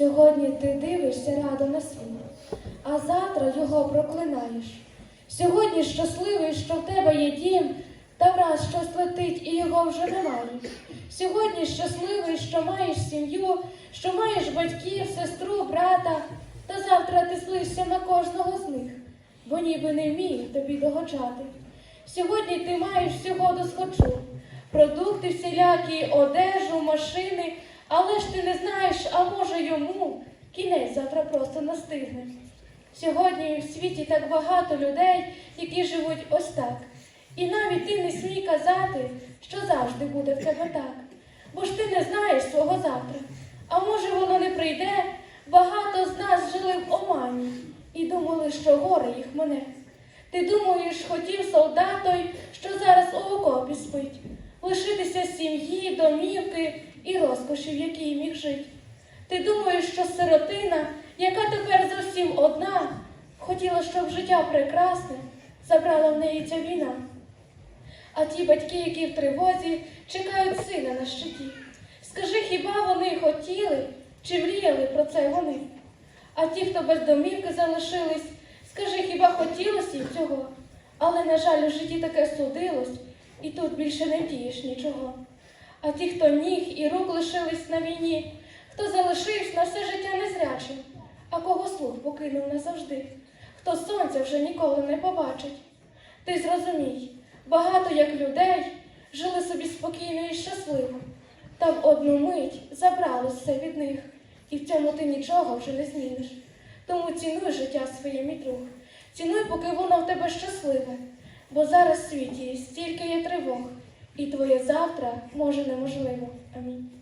Сьогодні ти дивишся радо на світ, а завтра його проклинаєш. Сьогодні щасливий, що в тебе є дім, та враз щось летить і його вже немає. Сьогодні щасливий, що маєш сім'ю, що маєш батьків, сестру, брата, та завтра ти злишся на кожного з них, бо ніби не вміє тобі догоджати. Сьогодні ти маєш всього досхочу, продукти всілякі, одежу, машини, але ж ти не знаєш, кінець завтра просто настигне. Сьогодні в світі так багато людей, які живуть ось так. І навіть ти не смій казати, що завжди буде в тебе так. Бо ж ти не знаєш свого завтра. А може воно не прийде, багато з нас жили в омані і думали, що горе їх мене. Ти думаєш, хотів солдат той, що зараз у окопі спить, лишитися сім'ї, домівки і розкоші, в якій міг жити. Ти думаєш, що сиротина, яка тепер зовсім одна, хотіла, щоб життя прекрасне забрала в неї ця війна. А ті батьки, які в тривозі, чекають сина на щиті. Скажи, хіба вони хотіли чи мріяли про це вони? А ті, хто без домівки залишились, скажи, хіба хотілося їм цього? Але, на жаль, у житті таке судилось, і тут більше не вдієш нічого. А ті, хто ніг і рук лишились на війні, хто залишився на все життя незрячим, а кого слух покинув назавжди, хто сонця вже ніколи не побачить. Ти зрозумій, багато як людей жили собі спокійно і щасливо, та в одну мить забрали все від них, і в цьому ти нічого вже не зміниш. Тому цінуй життя своє, мій друг, цінуй, поки воно в тебе щасливе, бо зараз в світі стільки є тривог, і твоє завтра може неможливо. Амінь.